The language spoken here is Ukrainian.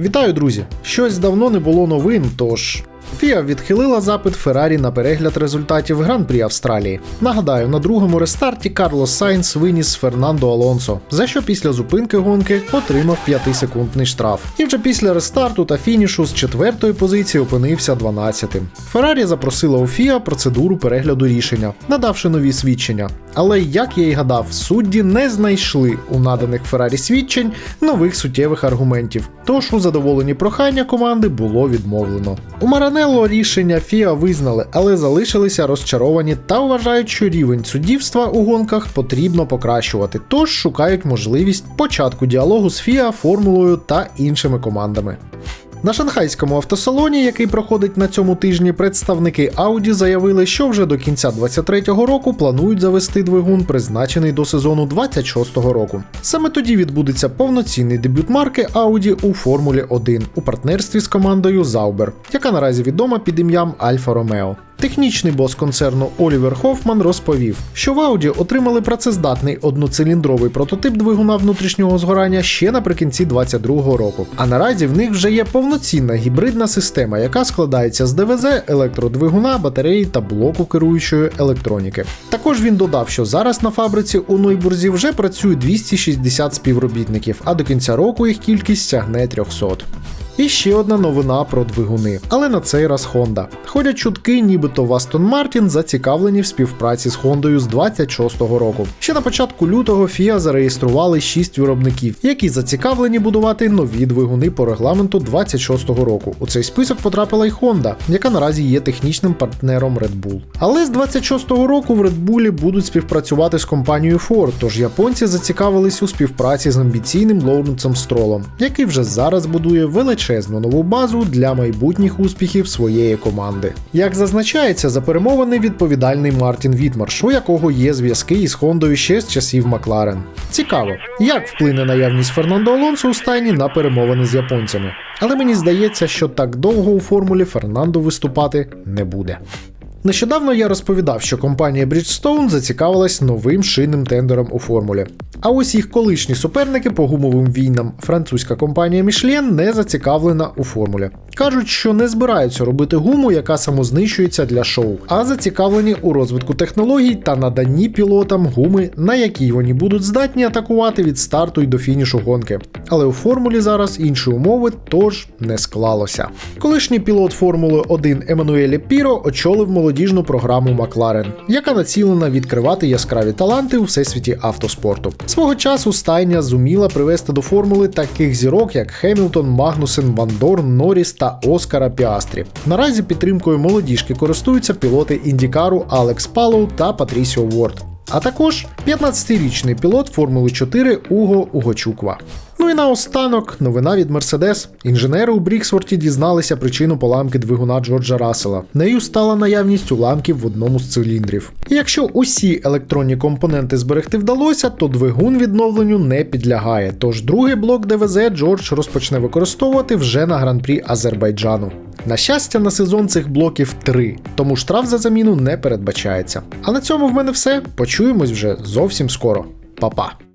Вітаю, друзі! Щось давно не було новин, тож. FIA відхилила запит Феррарі на перегляд результатів Гран-прі Австралії. Нагадаю, на другому рестарті Карлос Сайнс виніс Фернандо Алонсо, за що після зупинки гонки отримав 5-секундний штраф. І вже після рестарту та фінішу з четвертої позиції опинився 12-тим. Феррарі запросила у FIA процедуру перегляду рішення, надавши нові свідчення. Але як я й гадав, судді не знайшли у наданих Феррарі свідчень нових суттєвих аргументів. Тож у задоволенні прохання команди було відмовлено. У Маранелло рішення ФІА визнали, але залишилися розчаровані та вважають, що рівень суддівства у гонках потрібно покращувати, тож шукають можливість початку діалогу з ФІА, формулою та іншими командами. На шанхайському автосалоні, який проходить на цьому тижні, представники Audi заявили, що вже до кінця 2023 року планують завести двигун, призначений до сезону 26-го року. Саме тоді відбудеться повноцінний дебют марки Audi у Формулі 1 у партнерстві з командою Zauber, яка наразі відома під ім'ям Альфа Romeo. Технічний бос концерну Олівер Хофман розповів, що в Audi отримали працездатний одноциліндровий прототип двигуна внутрішнього згорання ще наприкінці 2022 року. А наразі в них вже є повноцінна гібридна система, яка складається з ДВЗ, електродвигуна, батареї та блоку керуючої електроніки. Також він додав, що зараз на фабриці у Нойбурзі вже працює 260 співробітників, а до кінця року їх кількість сягне 300. І ще одна новина про двигуни, але на цей раз Honda. Ходять чутки, нібито в Aston Martin зацікавлені в співпраці з Хондою з 26-го року. Ще на початку лютого FIA зареєстрували 6 виробників, які зацікавлені будувати нові двигуни по регламенту 26-го року. У цей список потрапила й Honda, яка наразі є технічним партнером Red Bull. Але з 26-го року в Red Bull будуть співпрацювати з компанією Ford, тож японці зацікавились у співпраці з амбіційним Лоуренсом Стролом, який вже зараз будує величезну нову базу для майбутніх успіхів своєї команди. Як зазначається, за перемовини відповідальний Мартін Вітмарш, у якого є зв'язки із Хондою ще з часів Макларен. Цікаво, як вплине наявність Фернандо Алонсо у стайні на перемовини з японцями. Але мені здається, що так довго у формулі Фернандо виступати не буде. Нещодавно я розповідав, що компанія Bridgestone зацікавилась новим шинним тендером у формулі. А ось їх колишні суперники по гумовим війнам, французька компанія Michelin, не зацікавлена у формулі. Кажуть, що не збираються робити гуму, яка самознищується для шоу, а зацікавлені у розвитку технологій та наданні пілотам гуми, на якій вони будуть здатні атакувати від старту й до фінішу гонки. Але у формулі зараз інші умови, тож не склалося. Колишній пілот Формули 1 Еммануелі Піро очолив молодіжну програму Макларен, яка націлена відкривати яскраві таланти у всесвіті автоспорту. Свого часу стайня зуміла привести до формули таких зірок, як Хемілтон, Магнусен, Вандор, Норріс та Оскара Піастрі. Наразі підтримкою молодіжки користуються пілоти індікару Алекс Палоу та Патрісіо Уорд. А також 15-річний пілот Формули 4 Уго Угочуква. Ну і наостанок новина від Мерседес. Інженери у Бріксворті дізналися причину поламки двигуна Джорджа Рассела. Нею стала наявність уламків в одному з циліндрів. І якщо усі електронні компоненти зберегти вдалося, то двигун відновленню не підлягає. Тож другий блок ДВЗ Джордж розпочне використовувати вже на гран-прі Азербайджану. На щастя, на сезон цих блоків 3, тому штраф за заміну не передбачається. А на цьому в мене все. Почуємось вже зовсім скоро. Па-па!